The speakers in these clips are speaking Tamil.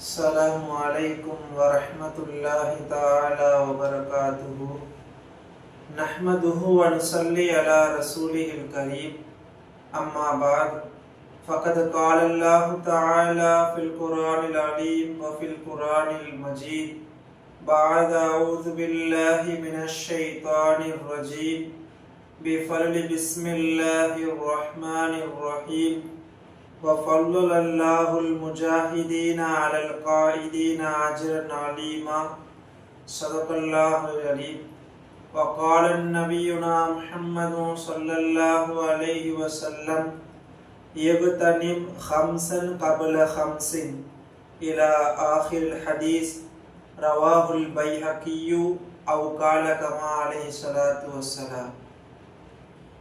السلام عليكم ورحمة الله تعالى وبركاته نحمده ونصلي على رسوله الكريم أما بعد، فقد قال الله تعالى في القرآن العليم وفي القرآن المجيد بعد أعوذ بالله من الشيطان الرجيم بفضل بسم الله الرحمن الرحيم وفضل الله المجاهدين على القائدين أجرا عليما صدق الله العليم وقال نبينا محمد صلى الله عليه وسلم يغتنم خمسا قبل خمس إلى آخر الحديث رواه البيهقي أو قال كما عليه الصلاة والسلام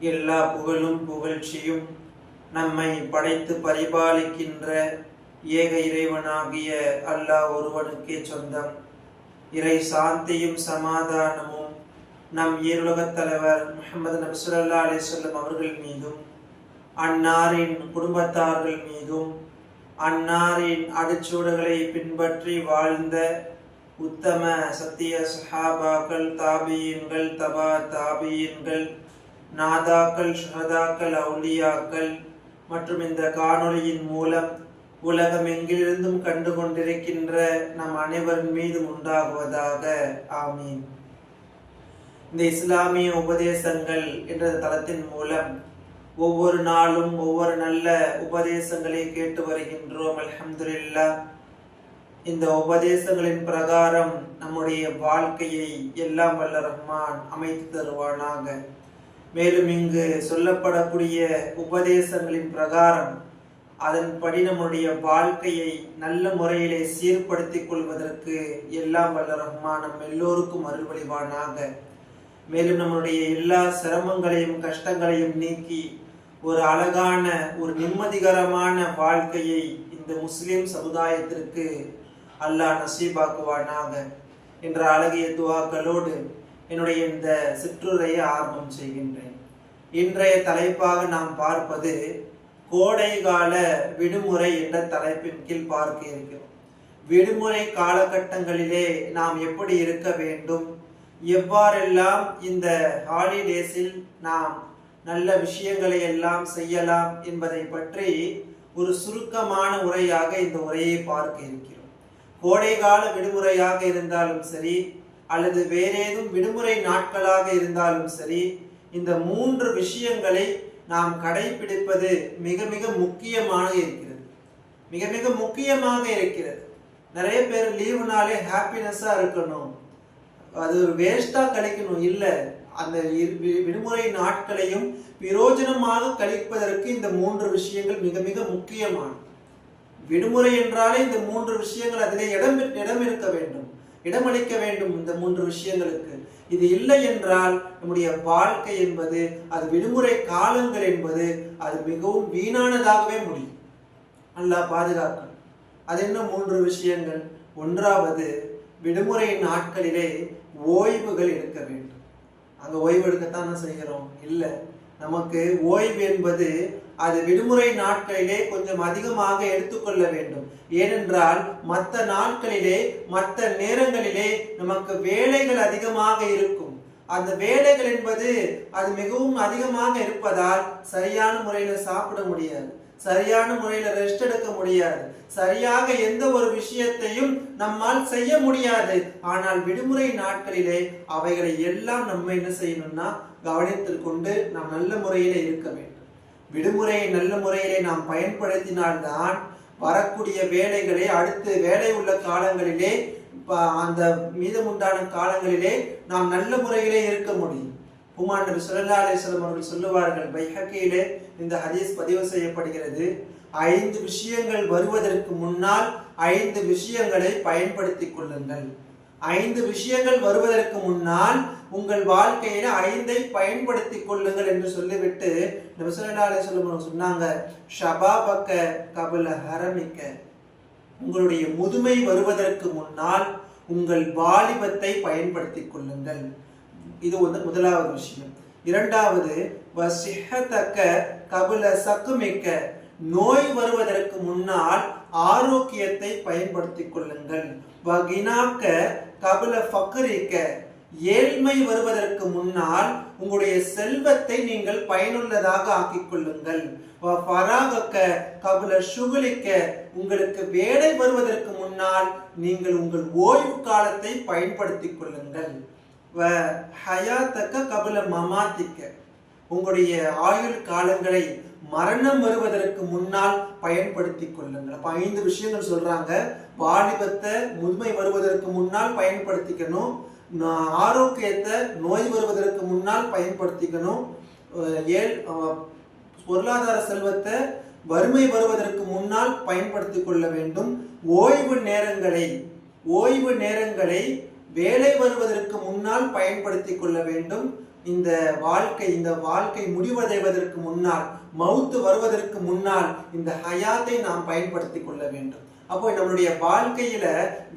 எல்லா புகழும் புகழ்ச்சியும் நம்மை படைத்து பரிபாலிக்கின்ற ஏக இறைவனாகிய அல்லாஹ் ஒருவனுக்கே சொந்தம். இறை சாந்தியும் சமாதானமும் நம் ஈருலகத் தலைவர் முகமது நபிசுல்லா ஸல்லல்லாஹு அவர்கள் மீதும் அன்னாரின் குடும்பத்தார்கள் மீதும் அன்னாரின் அடிச்சூடுகளை பின்பற்றி வாழ்ந்த உத்தம சத்திய சஹாபாக்கள் தாபியன்கள் தபா தாபியன்கள் நாதாக்கள் ஷஹதாக்கள் அவுலியாக்கள் மற்றும் இந்த காணொளியின் மூலம் உலகம் எங்கிலிருந்தும் கண்டு கொண்டிருக்கின்ற நம் அனைவரின் மீதும் உண்டாகுவதாக. ஆமீன். இந்த இஸ்லாமிய உபதேசங்கள் என்ற தளத்தின் மூலம் ஒவ்வொரு நாளும் ஒவ்வொரு நல்ல உபதேசங்களை கேட்டு வருகின்றோம். அலமதுல்லா இந்த உபதேசங்களின் பிரகாரம் நம்முடைய வாழ்க்கையை எல்லாம் வல்ல ரஹ்மான் அமைத்து தருவானாக. மேலும் இங்கு சொல்லப்படக்கூடிய உபதேசங்களின் பிரகாரம் அதன்படி நம்முடைய வாழ்க்கையை நல்ல முறையிலே சீர்படுத்திக் கொள்வதற்கு எல்லாம் வல்ல ரஹ்மான் நம் எல்லோருக்கும் அருள்வழிவானாக மேலும் நம்முடைய எல்லா சிரமங்களையும் கஷ்டங்களையும் நீக்கி ஒரு அழகான ஒரு நிம்மதிகரமான வாழ்க்கையை இந்த முஸ்லிம் சமுதாயத்திற்கு அல்லாஹ் நசீபாக்குவானாக. என்ற அழகிய துவாக்களோடு என்னுடைய இந்த சிற்றுரையை ஆரம்பம் செய்கின்றேன். இன்றைய தலைப்பாக நாம் பார்ப்பது கோடை கால விடுமுறை என்ற தலைப்பின் கீழ் பார்க்க இருக்கிறோம். விடுமுறை காலகட்டங்களிலே நாம் எப்படி இருக்க வேண்டும்? எவ்வாறெல்லாம் இந்த ஹாலிடேஸில் நாம் நல்ல விஷயங்களை எல்லாம் செய்யலாம் என்பதை பற்றி ஒரு சுருக்கமான உரையாக இந்த உரையை பார்க்க இருக்கிறோம். கோடைகால விடுமுறையாக இருந்தாலும் சரி அல்லது வேறேதும் விடுமுறை நாட்களாக இருந்தாலும் சரி இந்த மூன்று விஷயங்களை நாம் கடைபிடிப்பது மிக மிக முக்கியமாக இருக்கிறது. மிக மிக முக்கியமாக இருக்கிறது. நிறைய பேர் லீவுனாலே ஹாப்பினஸ்ஸாக இருக்கணும். அது வேஸ்ட்டாக கழிக்கணும். இல்லை அந்த இரு- வி- விடுமுறை நாட்களையும் பிரயோஜனமாக கழிப்பதற்கு இந்த மூன்று விஷயங்கள் மிக மிக முக்கியமானது. விடுமுறை என்றாலே இந்த மூன்று விஷயங்கள் அதிலே இடம் இடம் இருக்க வேண்டும். இடமளிக்க வேண்டும் இந்த மூன்று விஷயங்களுக்கு. இது இல்லை என்றால் நம்முடைய வாழ்க்கை என்பது அது விடுமுறை காலங்கள் என்பது அது மிகவும் வீணானதாகவே முடியும். நல்லா பாதுகாக்கணும். அது என்ன மூன்று விஷயங்கள்? ஒன்றாவது விடுமுறை நாட்களிலே ஓய்வுகள் எடுக்க வேண்டும். அந்த ஓய்வு எடுக்கத்தான் செய்கிறோம்? இல்லை. நமக்கு ஓய்வு என்பது அது விடுமுறை நாட்களிலே கொஞ்சம் அதிகமாக எடுத்துக்கொள்ள வேண்டும். ஏனென்றால் மற்ற நாட்களிலே மற்ற நேரங்களிலே நமக்கு வேலைகள் அதிகமாக இருக்கும். அந்த வேலைகள் என்பது அது மிகவும் அதிகமாக இருப்பதால் சரியான முறையில சாப்பிட முடியாது. சரியான முறையில ரெஸ்ட் எடுக்க முடியாது. சரியாக எந்த ஒரு விஷயத்தையும் நம்மால் செய்ய முடியாது. ஆனால் விடுமுறை நாட்களிலே அவைகளை எல்லாம் நம்ம என்ன செய்யணும்னா கவனத்தில் கொண்டு நாம் நல்ல முறையில் இருக்க வேண்டும். விடுமுறையை நல்ல முறையிலே நாம் பயன்படுத்தினால்தான் வரக்கூடிய வேலைகளை அடுத்து வேலை உள்ள காலங்களிலே ப- அந்த மீதமுண்டான காலங்களிலே நாம் நல்ல முறையிலே இருக்க முடியும். உமான் நபி ஸல்லல்லாஹு அவர்கள் சொல்லுவார்கள் பைஹக்கையிலே இந்த ஹதீஸ் பதிவு செய்யப்படுகிறது. ஐந்து விஷயங்கள் வருவதற்கு முன்னால் ஐந்து விஷயங்களை பயன்படுத்திக் கொள்ளுங்கள். ஐந்து விஷயங்கள் வருவதற்கு முன்னால் உங்கள் வாழ்க்கையில ஐந்தை பயன்படுத்திக் கொள்ளுங்கள் என்று சொல்லிவிட்டு நபி சொல்லும் சொன்னாங்க ஷபா பக்க கபல ஹரமிக்க. உங்களுடைய முதுமை வருவதற்கு முன்னால் உங்கள் வாலிபத்தை பயன்படுத்திக் கொள்ளுங்கள். இது வந்து முதலாவது விஷயம். இரண்டாவது வசிஹத்தக்க கபல சக்குமிக்க. நோய் வருவதற்கு முன்னால் ஆரோக்கியத்தை பயன்படுத்திக் கொள்ளுங்கள். வகினாக்க கபில ஃபக்கரிக்க ஏழ்மை வருவதற்கு முன்னால் உங்களுடைய செல்வத்தை நீங்கள் பயனுள்ளதாக ஆக்கிக் கொள்ளுங்கள் வ கபில சுகுலிக்க உங்களுக்கு வேலை வருவதற்கு முன்னால் நீங்கள் உங்கள் ஓய்வு காலத்தை பயன்படுத்திக் கொள்ளுங்கள். வ ஹயாத்தக்க கபில மமாத்திக்க. உங்களுடைய ஆயுள் காலங்களை மரணம் வருவதற்கு முன்னால் பயன்படுத்திக் கொள்ளுங்கள். அப்ப ஐந்து விஷயங்கள் சொல்றாங்க. வாலிபத்தை முதுமை வருவதற்கு முன்னால் பயன்படுத்திக்கணும். ஆரோக்கியத்தை நோய் வருவதற்கு முன்னால் பயன்படுத்திக்கணும். ஏழ் பொருளாதார செல்வத்தை வறுமை வருவதற்கு முன்னால் பயன்படுத்திக் கொள்ள வேண்டும். ஓய்வு நேரங்களை ஓய்வு நேரங்களை வேலை வருவதற்கு முன்னால் பயன்படுத்திக் கொள்ள வேண்டும். இந்த வாழ்க்கை இந்த வாழ்க்கை முடிவடைவதற்கு முன்னால் மவுத்து வருவதற்கு முன்னால் இந்த ஹயாத்தை நாம் பயன்படுத்தி கொள்ள வேண்டும். அப்போ நம்மளுடைய வாழ்க்கையில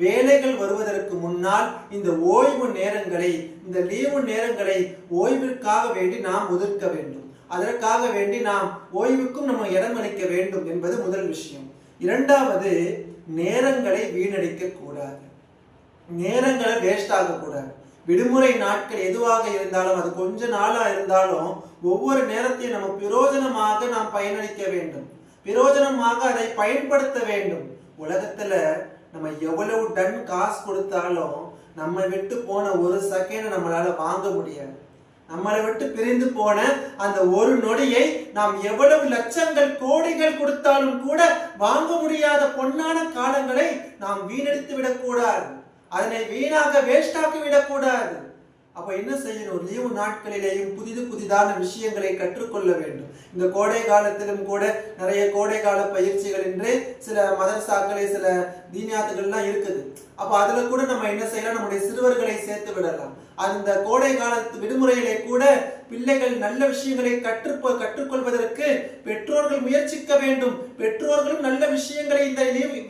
வேலைகள் வருவதற்கு முன்னால் இந்த ஓய்வு நேரங்களை இந்த லீவு நேரங்களை ஓய்விற்காக வேண்டி நாம் ஒதுக்க வேண்டும். அதற்காக வேண்டி நாம் ஓய்வுக்கும் நம்ம இடமளிக்க வேண்டும் என்பது முதல் விஷயம். இரண்டாவது நேரங்களை வீணடிக்க கூடாது. நேரங்களை வேஸ்ட் ஆகக்கூடாது விடுமுறை நாட்கள் எதுவாக இருந்தாலும் அது கொஞ்ச நாளா இருந்தாலும் ஒவ்வொரு நேரத்தையும் நம்ம பிரயோஜனமாக நாம் பயனளிக்க வேண்டும். பிரயோஜனமாக அதை பயன்படுத்த வேண்டும். உலகத்துல நம்ம எவ்வளவு டன் காசு கொடுத்தாலும் நம்ம விட்டு போன ஒரு செகண்ட் நம்மளால வாங்க முடியாது. நம்மளை விட்டு பிரிந்து போன அந்த ஒரு நொடியை நாம் எவ்வளவு லட்சங்கள் கோடிகள் கொடுத்தாலும் கூட வாங்க முடியாத பொன்னான காலங்களை நாம் வீணடித்து விடக்கூடாது. அதனை வீணாக வேஸ்டாக்கி விடக்கூடாது. அப்ப என்ன செய்யணும்? லீவு நாட்களிலேயும் புதிது புதிதான விஷயங்களை கற்றுக்கொள்ள வேண்டும். இந்த கோடை காலத்திலும் கூட நிறைய கோடை கால பயிற்சிகள் என்று சில மதரசாக்களே சில தீனியாத்துகள்லாம் இருக்குது. அப்ப அதுல கூட நம்ம என்ன செய்யலாம்? நம்முடைய சிறுவர்களை சேர்த்து விடலாம். அந்த கோடை காலத்து விடுமுறையிலே கூட பிள்ளைகள் நல்ல விஷயங்களை கற்று கற்றுக்கொள்வதற்கு பெற்றோர்கள் முயற்சிக்க வேண்டும். பெற்றோர்களும் நல்ல விஷயங்களை இந்த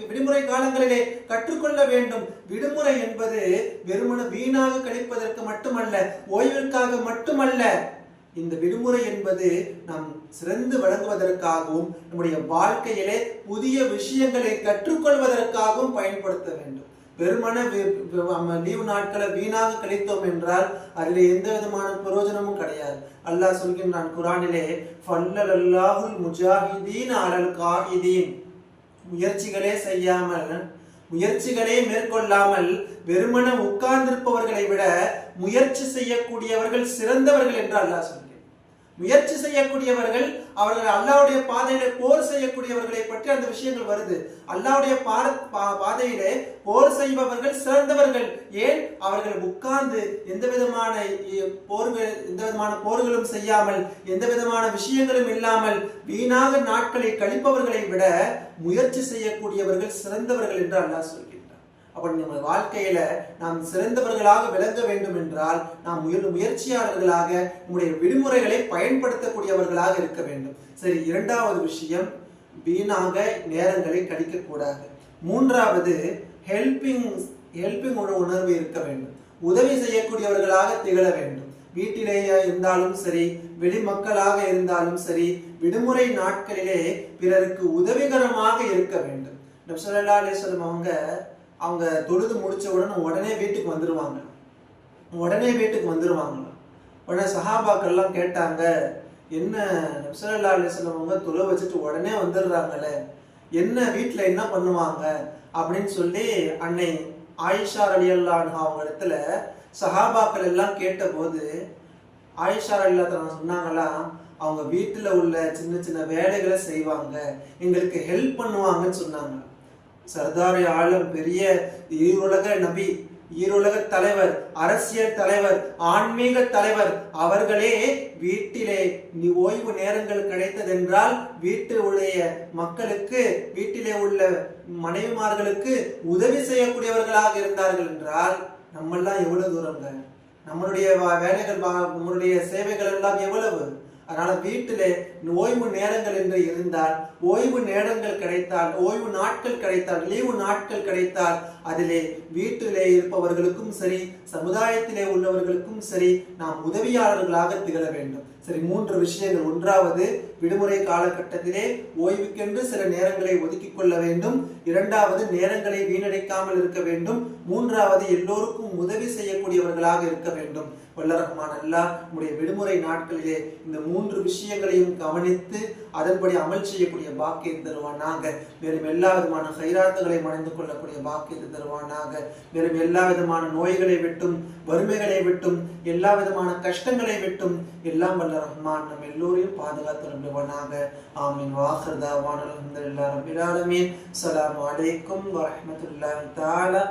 விடுமுறை காலங்களிலே கற்றுக்கொள்ள வேண்டும். விடுமுறை என்பது வெறுமன வீணாக கழிப்பதற்கு மட்டுமல்ல ஓய்விற்காக மட்டுமல்ல. இந்த விடுமுறை என்பது நாம் சிறந்து வழங்குவதற்காகவும் நம்முடைய வாழ்க்கையிலே புதிய விஷயங்களை கற்றுக்கொள்வதற்காகவும் பயன்படுத்த வேண்டும். வெறுமன லீவு நாட்களை வீணாக கழித்தோம் என்றால் அதில் எந்த விதமான பிரயோஜனமும் கிடையாது. அல்லாஹ் சொல்கின்றான் குரானிலே ஃபல்லல் அல்லாஹுல் முஜாஹிதீன் அலல் காஹிதீன் முயற்சிகளே செய்யாமல் முயற்சிகளே மேற்கொள்ளாமல் வெறுமன உட்கார்ந்திருப்பவர்களை விட முயற்சி செய்யக்கூடியவர்கள் சிறந்தவர்கள் என்று அல்லாஹ் சொல்கிறான். முயற்சி செய்யக்கூடியவர்கள் அவர்கள் அல்லாவுடைய பாதையில போர் செய்யக்கூடியவர்களை பற்றி அந்த விஷயங்கள் வருது. அல்லாவுடைய பாதையில பா- போர் செய்பவர்கள் சிறந்தவர்கள். ஏன்? அவர்கள் உட்கார்ந்து எந்த விதமான போர்கள் எந்த விதமான போர்களும் செய்யாமல் எந்த விதமான விஷயங்களும் இல்லாமல் வீணாக நாட்களை கழிப்பவர்களை விட முயற்சி செய்யக்கூடியவர்கள் சிறந்தவர்கள் என்று அல்லாஹ் சொல்கிறார் அப்படி நம்ம வாழ்க்கையில நாம் சிறந்தவர்களாக விளங்க வேண்டும் என்றால் நாம் முயல் முயற்சியாளர்களாக நம்முடைய விடுமுறைகளை பயன்படுத்தக்கூடியவர்களாக இருக்க வேண்டும். சரி இரண்டாவது விஷயம் வீணாக நேரங்களை கழிக்கக்கூடாது. மூன்றாவது ஹெல்பிங் ஹெல்பிங் உணர்வு இருக்க வேண்டும். உதவி செய்யக்கூடியவர்களாக திகழ வேண்டும். வீட்டிலேயே இருந்தாலும் சரி வெளி மக்களாக இருந்தாலும் சரி விடுமுறை நாட்களிலே பிறருக்கு உதவிகரமாக இருக்க வேண்டும். நப்சல்லா அலிஸ்லம் அவங்க அவங்க தொழுது முடிச்ச உடனே உடனே வீட்டுக்கு வந்துடுவாங்க உடனே வீட்டுக்கு வந்துடுவாங்க உடனே சஹாபாக்கள்லாம் கேட்டாங்க என்ன நப்சல்லா அலிஸ்லம் அவங்க வச்சுட்டு உடனே வந்துடுறாங்களே என்ன வீட்டில் என்ன பண்ணுவாங்க? அப்படின்னு சொல்லி அன்னை ஆயிஷா அலி அவங்க இடத்துல சஹாபாக்கள் எல்லாம் கேட்டபோது ஆயிஷா அலி சொன்னாங்களா அவங்க வீட்டில் உள்ள சின்ன சின்ன வேலைகளை செய்வாங்க எங்களுக்கு ஹெல்ப் பண்ணுவாங்கன்னு சொன்னாங்க. சர்தாரி ஆலம் பெரிய ஈருலக நபி ஈருலக தலைவர் அரசியல் தலைவர் ஆன்மீக தலைவர் அவர்களே வீட்டிலே நீ ஓய்வு நேரங்கள் கிடைத்ததென்றால் வீட்டில் உடைய மக்களுக்கு வீட்டிலே உள்ள மனைவிமார்களுக்கு உதவி செய்யக்கூடியவர்களாக இருந்தார்கள் என்றால் நம்மெல்லாம் எவ்வளவு தூரங்க நம்மளுடைய வா- வேலைகள் வா- நம்மளுடைய சேவைகள் எல்லாம் எவ்வளவு? அதனால வீட்டிலே ஓய்வு நேரங்கள் என்று இருந்தால் ஓய்வு நேரங்கள் கிடைத்தால் ஓய்வு நாட்கள் கிடைத்தால் லீவு நாட்கள் கிடைத்தால் அதிலே வீட்டிலே இருப்பவர்களுக்கும் சரி சமுதாயத்திலே உள்ளவர்களுக்கும் சரி நாம் உதவியாளர்களாக திகழ வேண்டும். சரி மூன்று விஷயங்கள். ஒன்றாவது விடுமுறை காலகட்டத்திலே ஓய்வுக்கென்று சில நேரங்களை ஒதுக்கிக் கொள்ள வேண்டும். இரண்டாவது நேரங்களை வீணடைக்காமல் இருக்க வேண்டும். மூன்றாவது எல்லோருக்கும் உதவி செய்யக்கூடியவர்களாக இருக்க வேண்டும். வல்லரகமான அல்லா அல்லாஹ் நம்முடைய விடுமுறை நாட்களிலே இந்த மூன்று விஷயங்களையும் கவனித்து அதன்படி அமல் செய்யக்கூடிய பாக்கியம் தருவான் நாங்கள் மேலும் எல்லா விதமான கைராத்துகளை மணிந்து கொள்ளக்கூடிய பாக்கியத்தை தருவானாக. மேலும் எல்லா விதமான நோய்களை விட்டும் வறுமைகளை விட்டும் எல்லா விதமான கஷ்டங்களை விட்டும் எல்லாம் வல்ல ரஹ்மான் நம் எல்லோரையும் பாதுகாத்து நம்புவானாக ஆமீன். வாஹர் தாவான். எல்லாரும் ரபில் சலாம் அலைக்கும் வரஹ்மத்துல்லாஹி தஆலா